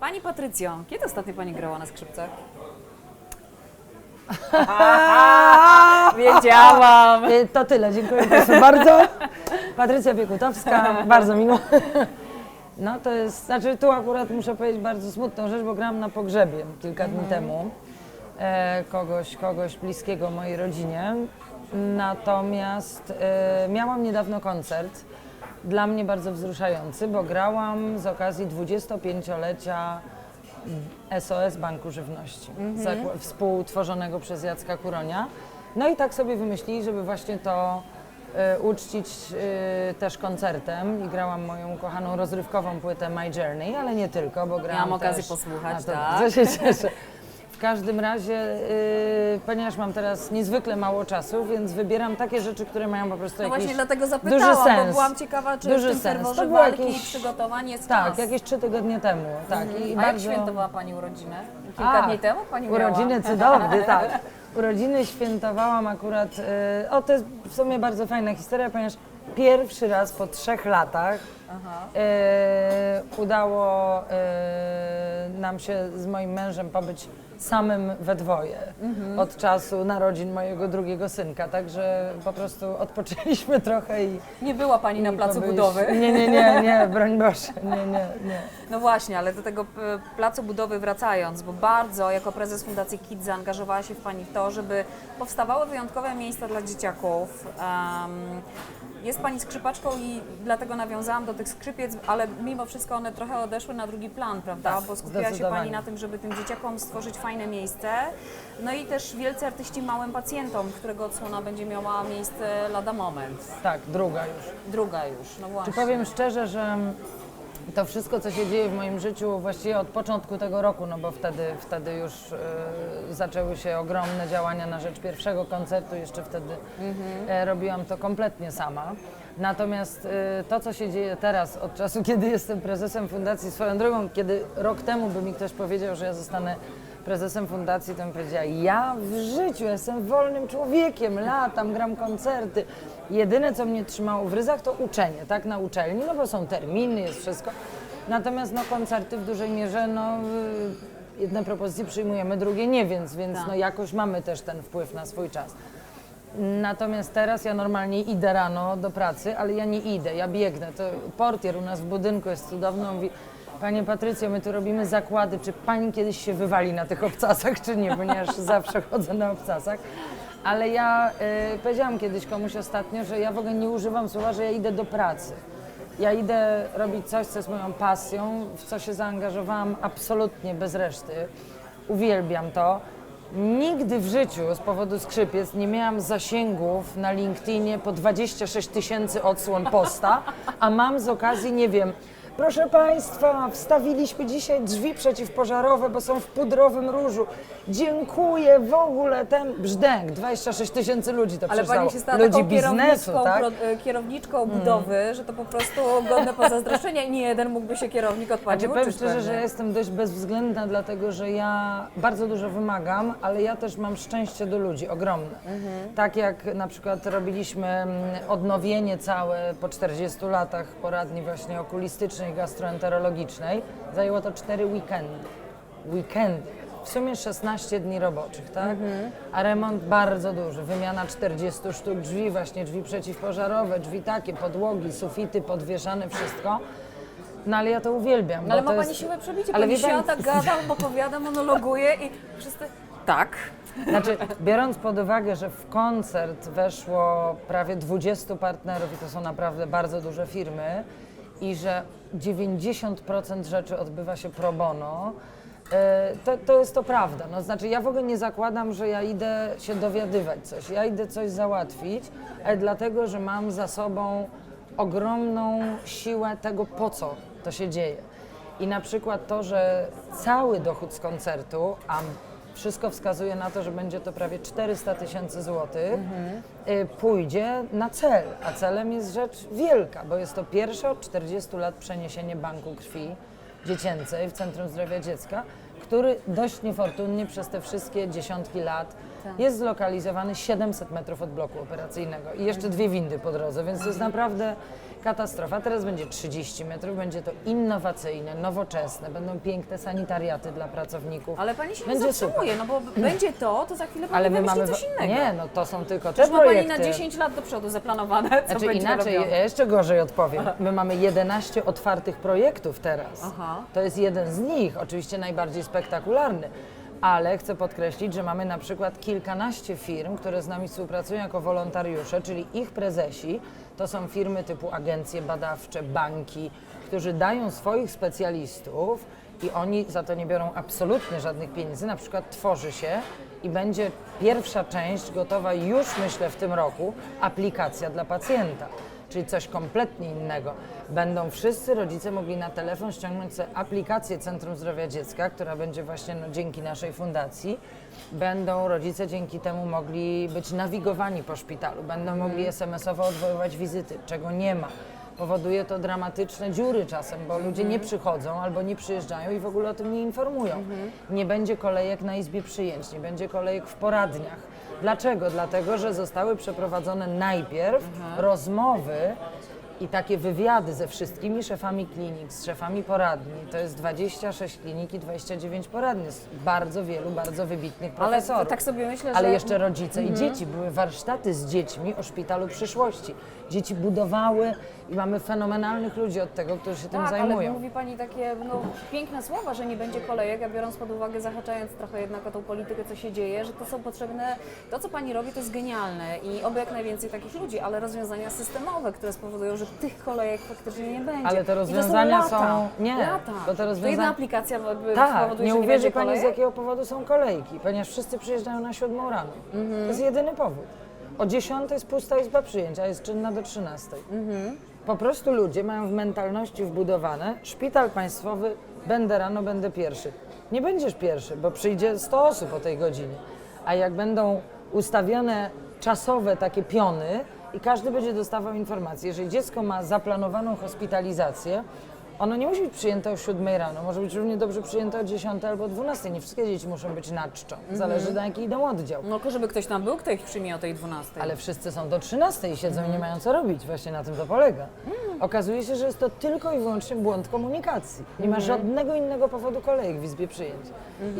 Pani Patrycjo, kiedy ostatnio Pani grała na skrzypcach? Wiedziałam! Y, To tyle, dziękuję Państwu bardzo. Patrycja Piekutowska, bardzo miło. No to jest, znaczy tu akurat muszę powiedzieć bardzo smutną rzecz, bo grałam na pogrzebie kilka dni temu e, kogoś, kogoś bliskiego mojej rodzinie. Natomiast e, miałam niedawno koncert, dla mnie bardzo wzruszający, bo grałam z okazji 25-lecia SOS Banku Żywności, zakła- współtworzonego przez Jacka Kuronia. No i tak sobie wymyślili, żeby właśnie to e, uczcić e, też koncertem i grałam moją kochaną rozrywkową płytę My Journey, ale nie tylko, bo grałam Miałam okazję posłuchać, to tak. bardzo się cieszę. W każdym razie, e, ponieważ mam teraz niezwykle mało czasu, więc wybieram takie rzeczy, które mają po prostu No jakiś właśnie dlatego duży zapytałam, bo sens. byłam ciekawa, czy Duży w tym sens. To było walki jakieś- i przygotowań jest Tak, czas. jakieś trzy tygodnie temu. Tak. I A jak bardzo... świętowała Pani urodziny? Kilka A, dni temu Pani miała? Urodziny cudowne, tak. Urodziny świętowałam akurat. e, O, to jest w sumie bardzo fajna historia, ponieważ pierwszy raz po trzech latach e, udało e, nam się z moim mężem pobyć samym we dwoje od czasu narodzin mojego drugiego synka. Także po prostu odpoczęliśmy trochę i. Nie była Pani na placu budowy. Nie, nie, nie, nie, broń Boże. Nie, nie, nie. No właśnie, ale do tego e, placu budowy wracając, bo bardzo jako prezes Fundacji Kids zaangażowała się w Pani w to, żeby powstawały wyjątkowe miejsca dla dzieciaków. Em, jest Pani skrzypaczką i dlatego nawiązałam do tych skrzypiec, ale mimo wszystko one trochę odeszły na drugi plan, prawda? Tak, bo skupiła się Pani na tym, żeby tym dzieciakom stworzyć fajne miejsce. No i też wielcy artyści małym pacjentom, którego odsłona będzie miała miejsce lada moment. Tak, druga już. Druga już, no właśnie. Czy powiem szczerze, że to wszystko, co się dzieje w moim życiu właściwie od początku tego roku, no bo wtedy, wtedy już e, zaczęły się ogromne działania na rzecz pierwszego koncertu, jeszcze wtedy e, robiłam to kompletnie sama. Natomiast e, to, co się dzieje teraz, od czasu, kiedy jestem prezesem fundacji, swoją drogą, kiedy rok temu by mi ktoś powiedział, że ja zostanę prezesem fundacji, to bym powiedziała, ja w życiu jestem wolnym człowiekiem, latam, gram koncerty. Jedyne, co mnie trzymało w ryzach, to uczenie, tak, na uczelni, no bo są terminy, jest wszystko. Natomiast no, koncerty w dużej mierze, no, y, jedne propozycje przyjmujemy, drugie nie, więc, więc Tak. no, jakoś mamy też ten wpływ na swój czas. Natomiast teraz ja normalnie idę rano do pracy, ale ja nie idę, ja biegnę. To portier u nas w budynku jest cudowny, on mówi, Panie Patrycjo, my tu robimy zakłady, czy Pani kiedyś się wywali na tych obcasach, czy nie, ponieważ zawsze chodzę na obcasach. Ale ja y, powiedziałam kiedyś komuś ostatnio, że ja w ogóle nie używam słowa, że ja idę do pracy. Ja idę robić coś, co jest moją pasją, w co się zaangażowałam absolutnie bez reszty. Uwielbiam to. Nigdy w życiu z powodu skrzypiec nie miałam zasięgów na LinkedInie po 26 tysięcy odsłon posta, a mam z okazji, nie wiem, proszę Państwa, wstawiliśmy dzisiaj drzwi przeciwpożarowe, bo są w pudrowym różu. Dziękuję w ogóle, ten brzdęk, 26 tysięcy ludzi to Ale przeczytało. pani się stała Ludzi taką biznesu, kierowniczką, tak? pro, e, kierowniczką budowy, że to po prostu godne pozazdroszczenia i nie jeden mógłby się kierownik od pani Znaczy, powiem uczyć szczerze, pewnie. że ja jestem dość bezwzględna, dlatego że ja bardzo dużo wymagam, ale ja też mam szczęście do ludzi, ogromne. Tak jak na przykład robiliśmy mm, odnowienie całe po 40 latach poradni właśnie okulistycznej, gastroenterologicznej, zajęło to 4 weekendy. Weekendy. W sumie 16 dni roboczych, tak? A remont bardzo duży. Wymiana 40 sztuk drzwi, właśnie drzwi przeciwpożarowe, drzwi takie, podłogi, sufity podwieszane, wszystko. No ale ja to uwielbiam. No, ale bo ma to pani jest... siłę przebicia, Ale pani wie pani- siada, gada, opowiada, monologuje i wszyscy... Tak. Znaczy, biorąc pod uwagę, że w koncert weszło prawie 20 partnerów i to są naprawdę bardzo duże firmy i że 90% rzeczy odbywa się pro bono, e, to, to jest to prawda. No, znaczy, ja w ogóle nie zakładam, że ja idę się dowiadywać coś. Ja idę coś załatwić, ale dlatego, że mam za sobą ogromną siłę tego, po co to się dzieje. I na przykład to, że cały dochód z koncertu, a wszystko wskazuje na to, że będzie to prawie 400 tysięcy złotych, y, pójdzie na cel. A celem jest rzecz wielka, bo jest to pierwsze od 40 lat przeniesienie banku krwi dziecięcej w Centrum Zdrowia Dziecka, który dość niefortunnie przez te wszystkie dziesiątki lat. Jest zlokalizowany 700 metrów od bloku operacyjnego i jeszcze dwie windy po drodze, więc to jest naprawdę katastrofa. Teraz będzie 30 metrów, będzie to innowacyjne, nowoczesne, będą piękne sanitariaty dla pracowników. Ale pani się nie Będzie zatrzymuje, no bo będzie to, to za chwilę pani Ale my mamy. coś innego. Nie, no to są tylko te Przecież ma pani projekty. na 10 lat do przodu zaplanowane, co Znaczy inaczej, robione. ja jeszcze gorzej odpowiem. My mamy 11 otwartych projektów teraz. Aha. To jest jeden z nich, oczywiście najbardziej spektakularny. Ale chcę podkreślić, że mamy na przykład kilkanaście firm, które z nami współpracują jako wolontariusze, czyli ich prezesi to są firmy typu agencje badawcze, banki, którzy dają swoich specjalistów i oni za to nie biorą absolutnie żadnych pieniędzy. Na przykład tworzy się i będzie pierwsza część gotowa już myślę w tym roku aplikacja dla pacjenta, czyli coś kompletnie innego. Będą wszyscy rodzice mogli na telefon ściągnąć sobie aplikację Centrum Zdrowia Dziecka, która będzie właśnie no, dzięki naszej fundacji. Będą rodzice dzięki temu mogli być nawigowani po szpitalu, będą mogli SMS-owo odwoływać wizyty, czego nie ma. Powoduje to dramatyczne dziury czasem, bo ludzie nie przychodzą albo nie przyjeżdżają i w ogóle o tym nie informują. Nie będzie kolejek na izbie przyjęć, nie będzie kolejek w poradniach. Dlaczego? Dlatego, że zostały przeprowadzone najpierw rozmowy i takie wywiady ze wszystkimi szefami klinik, z szefami poradni. To jest 26 klinik i 29 poradni. Z bardzo wielu, bardzo wybitnych Ale profesorów. tak sobie myślę, że... Ale jeszcze rodzice i dzieci. Były warsztaty z dziećmi o szpitalu przyszłości. Dzieci budowały i mamy fenomenalnych ludzi od tego, którzy się tym Tak, ale zajmują. mówi Pani takie no, piękne słowa, że nie będzie kolejek, a biorąc pod uwagę, zahaczając trochę jednak o tą politykę, co się dzieje, że to są potrzebne, to co Pani robi to jest genialne i oby jak najwięcej takich ludzi, ale rozwiązania systemowe, które spowodują, że tych kolejek faktycznie nie będzie. Ale te to rozwiązania są... Lata, są- nie, lata. bo te To rozwiązania- jedna aplikacja Tak, spowoduje, nie że nie uwierzy Pani z kolejek? jakiego powodu są kolejki, ponieważ wszyscy przyjeżdżają na siódmą rano. To jest jedyny powód. O 10 jest pusta izba przyjęć, a jest czynna do 13. Po prostu ludzie mają w mentalności wbudowane, szpital państwowy, będę rano, będę pierwszy. Nie będziesz pierwszy, bo przyjdzie 100 osób o tej godzinie. A jak będą ustawione czasowe takie piony i każdy będzie dostawał informację, jeżeli dziecko ma zaplanowaną hospitalizację, ono nie musi być przyjęte o 7 rano, może być równie dobrze przyjęte o 10 albo 12. Nie wszystkie dzieci muszą być na czczo. Zależy na jaki idą oddział. No tylko żeby ktoś tam był, kto ich przyjmie o tej 12. Ale wszyscy są do 13 i siedzą i nie mają co robić. Właśnie na tym to polega. Okazuje się, że jest to tylko i wyłącznie błąd komunikacji. Nie ma żadnego innego powodu kolejek w Izbie Przyjęć.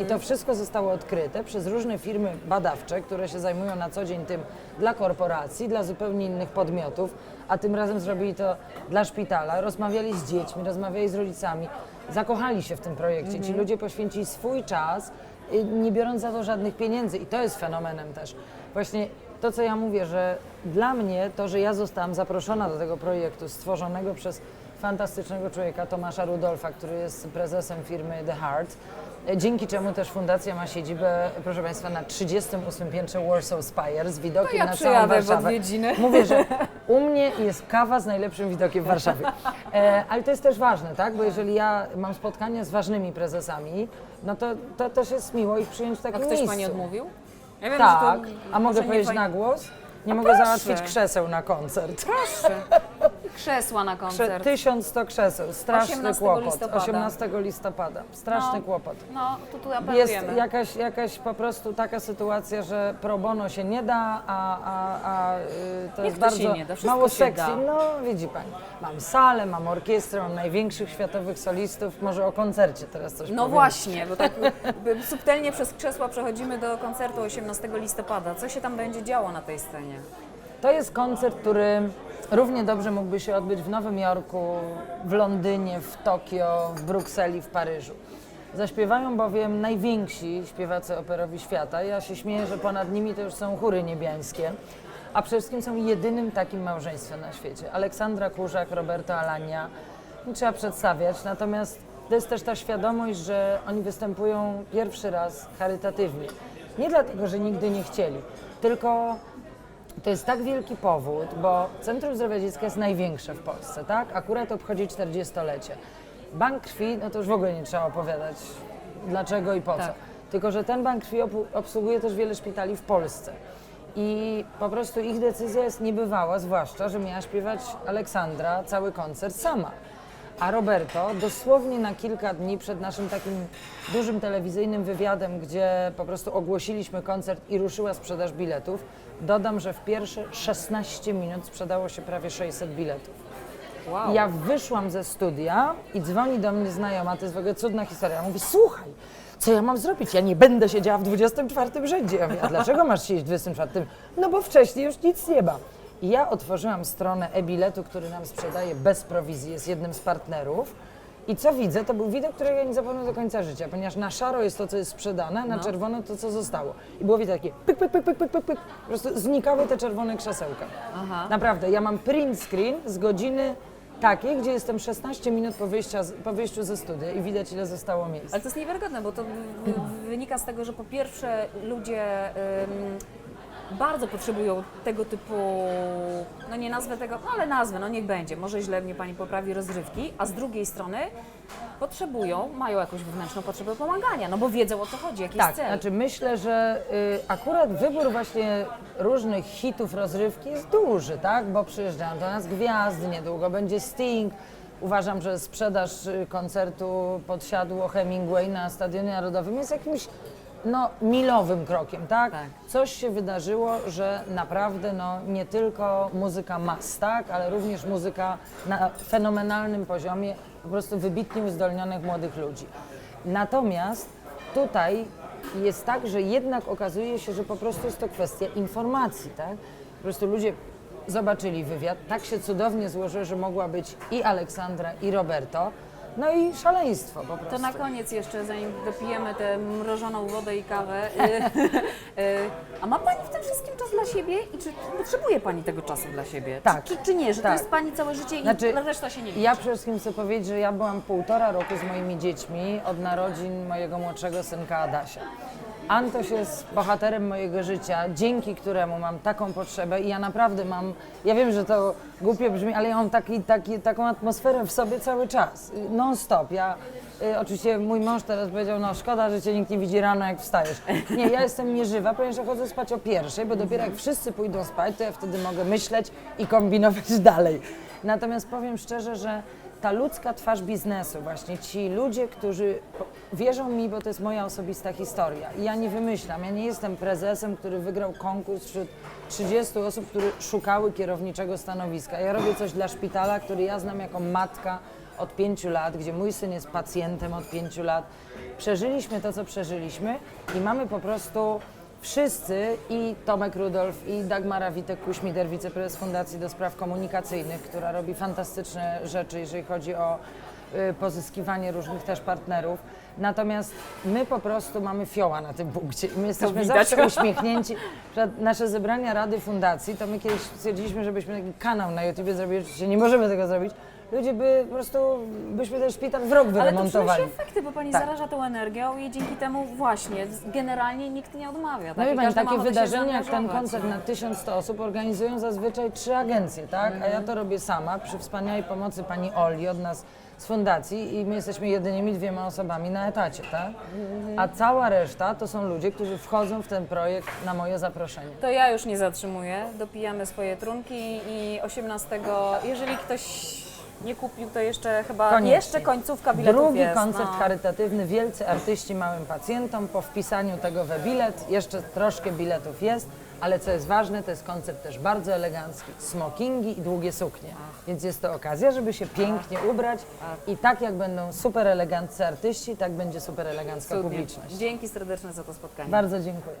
I to wszystko zostało odkryte przez różne firmy badawcze, które się zajmują na co dzień tym dla korporacji, dla zupełnie innych podmiotów, a tym razem zrobili to dla szpitala. Rozmawiali z dziećmi, rozmawiali z rodzicami, zakochali się w tym projekcie. Ci ludzie poświęcili swój czas, y, nie biorąc za to żadnych pieniędzy i to jest fenomenem też. Właśnie to, co ja mówię, że dla mnie to, że ja zostałam zaproszona do tego projektu stworzonego przez fantastycznego człowieka Tomasza Rudolfa, który jest prezesem firmy The Heart, dzięki czemu też fundacja ma siedzibę, proszę Państwa, na 38 piętrze Warsaw Spire z widokiem ja na całą w Warszawę. odwiedziny. Mówię, że u mnie jest kawa z najlepszym widokiem w Warszawie. E, ale to jest też ważne, tak? Bo jeżeli ja mam spotkania z ważnymi prezesami, no to, to też jest miło ich przyjąć w A takim ktoś miejscu. Pani odmówił? Ja wiem, Tak, że to a mogę nie powiedzieć fajnie- na głos? Nie A mogę proszę. załatwić krzeseł na koncert. Proszę. Krzesła na koncert. 1100 krzeseł, straszny 18 kłopot. listopada. 18 listopada, straszny No. kłopot. No, to tu Jest apelujemy. jakaś, jakaś po prostu taka sytuacja, że pro bono się nie da, a, a, a y, to Jak jest to się bardzo nie da? Wszystko mało się da. No widzi Pani, mam salę, mam orkiestrę, mam największych światowych solistów, może o koncercie teraz coś No powiem. właśnie, bo tak subtelnie przez krzesła przechodzimy do koncertu 18 listopada. Co się tam będzie działo na tej scenie? To jest koncert, który równie dobrze mógłby się odbyć w Nowym Jorku, w Londynie, w Tokio, w Brukseli, w Paryżu. Zaśpiewają bowiem najwięksi śpiewacy operowi świata. Ja się śmieję, że ponad nimi to już są chóry niebiańskie. A przede wszystkim są jedynym takim małżeństwem na świecie. Aleksandra Kurzak, Roberto Alania. Nie trzeba przedstawiać, natomiast to jest też ta świadomość, że oni występują pierwszy raz charytatywnie. Nie dlatego, że nigdy nie chcieli, tylko to jest tak wielki powód, bo Centrum Zdrowia Dziecka jest największe w Polsce, tak? Akurat obchodzi 40-lecie. Bank krwi, no to już w ogóle nie trzeba opowiadać dlaczego i po co. Tak. Tylko, że ten bank krwi obsługuje też wiele szpitali w Polsce. I po prostu ich decyzja jest niebywała, zwłaszcza, że miała śpiewać Aleksandra cały koncert sama. A Roberto dosłownie na kilka dni przed naszym takim dużym telewizyjnym wywiadem, gdzie po prostu ogłosiliśmy koncert i ruszyła sprzedaż biletów, dodam, że w pierwsze 16 minut sprzedało się prawie 600 biletów. Wow. Ja wyszłam ze studia i dzwoni do mnie znajoma, to jest w ogóle cudna historia. Mówi, słuchaj, co ja mam zrobić? Ja nie będę siedziała w 24 rzędzie. Ja mówię, a dlaczego masz siedzieć w 24? No bo wcześniej już nic nie ma. I ja otworzyłam stronę e-biletu, który nam sprzedaje bez prowizji, jest jednym z partnerów. I co widzę, to był widok, którego ja nie zapomnę do końca życia, ponieważ na szaro jest to, co jest sprzedane, na No. czerwono to, co zostało. I było widać takie pyk, pyk, pyk, pyk, pyk, pyk, pyk. Po prostu znikały te czerwone krzesełka. Aha. Naprawdę, ja mam print screen z godziny takiej, gdzie jestem 16 minut po, wyjścia, z- po wyjściu ze studia i widać, ile zostało miejsc. Ale to jest niewiarygodne, bo to w- w- wynika z tego, że po pierwsze ludzie ym, bardzo potrzebują tego typu, no nie nazwę tego, no ale nazwę, no niech będzie, może źle mnie Pani poprawi, rozrywki, a z drugiej strony potrzebują, mają jakąś wewnętrzną potrzebę pomagania, no bo wiedzą o co chodzi, jaki Tak, jest cel. znaczy myślę, że y, akurat wybór właśnie różnych hitów rozrywki jest duży, tak? Bo przyjeżdżają do nas gwiazdy, niedługo będzie Sting. Uważam, że sprzedaż y, koncertu podsiadło Hemingway na Stadionie Narodowym jest jakimś no, milowym krokiem, tak? Tak. Coś się wydarzyło, że naprawdę no, nie tylko muzyka mas, tak? Ale również muzyka na fenomenalnym poziomie, po prostu wybitnie uzdolnionych młodych ludzi. Natomiast tutaj jest tak, że jednak okazuje się, że po prostu jest to kwestia informacji, tak? Po prostu ludzie zobaczyli wywiad, tak się cudownie złożyło, że mogła być i Aleksandra, i Roberto, no i szaleństwo po prostu. To na koniec jeszcze, zanim dopijemy tę mrożoną wodę i kawę, y, y, a ma Pani w tym wszystkim czas dla siebie i czy potrzebuje Pani tego czasu dla siebie? Tak. Czy, czy, czy nie, że Tak. to jest Pani całe życie i Znaczy, reszta się nie liczy? Ja przede wszystkim chcę powiedzieć, że ja byłam półtora roku z moimi dziećmi od narodzin mojego młodszego synka Adasia. Antoś jest bohaterem mojego życia, dzięki któremu mam taką potrzebę i ja naprawdę mam, ja wiem, że to głupio brzmi, ale ja mam taki, taki, taką atmosferę w sobie cały czas, non stop. Ja, y, oczywiście mój mąż teraz powiedział, no szkoda, że cię nikt nie widzi rano jak wstajesz. Nie, ja jestem nieżywa, ponieważ ja chodzę spać o pierwszej, bo dopiero jak wszyscy pójdą spać, to ja wtedy mogę myśleć i kombinować dalej. Natomiast powiem szczerze, że ta ludzka twarz biznesu, właśnie ci ludzie, którzy wierzą mi, bo to jest moja osobista historia. I ja nie wymyślam, ja nie jestem prezesem, który wygrał konkurs wśród 30 osób, które szukały kierowniczego stanowiska. Ja robię coś dla szpitala, który ja znam jako matka od pięciu lat, gdzie mój syn jest pacjentem od pięciu lat. Przeżyliśmy to, co przeżyliśmy i mamy po prostu wszyscy i Tomek Rudolf i Dagmara Witek-Kuśmider, wiceprezes Fundacji do Spraw Komunikacyjnych, która robi fantastyczne rzeczy, jeżeli chodzi o y, pozyskiwanie różnych też partnerów. Natomiast my po prostu mamy fioła na tym punkcie. i My jesteśmy zawsze uśmiechnięci. Że Nasze zebrania Rady Fundacji, to my kiedyś stwierdziliśmy, żebyśmy taki kanał na YouTubie zrobili, oczywiście nie możemy tego zrobić. Ludzie by po prostu, byśmy ten szpital w rok Ale to wyremontowali. przynosi efekty, bo Pani Tak. zaraża tą energią i dzięki temu właśnie generalnie nikt nie odmawia. No tak? wie I pani, każdy ma takie ochotę się wydarzenia jak ten zaangażować. koncert na 1100 osób organizują zazwyczaj trzy agencje, tak? A ja to robię sama przy wspaniałej pomocy pani Oli od nas z fundacji i my jesteśmy jedynymi dwiema osobami na etacie, tak? A cała reszta to są ludzie, którzy wchodzą w ten projekt na moje zaproszenie. To ja już nie zatrzymuję, dopijamy swoje trunki i 18, jeżeli ktoś nie kupił, to jeszcze chyba, Koniecznie. jeszcze końcówka biletów Drugi jest. koncert no. charytatywny Wielcy Artyści Małym Pacjentom. Po wpisaniu tego we bilet jeszcze troszkę biletów jest, ale co jest ważne, to jest koncert też bardzo elegancki. Smokingi i długie suknie. Więc jest to okazja, żeby się pięknie ubrać i tak jak będą super eleganccy artyści, tak będzie super elegancka Cudnie. publiczność. Dzięki serdeczne za to spotkanie. Bardzo dziękuję.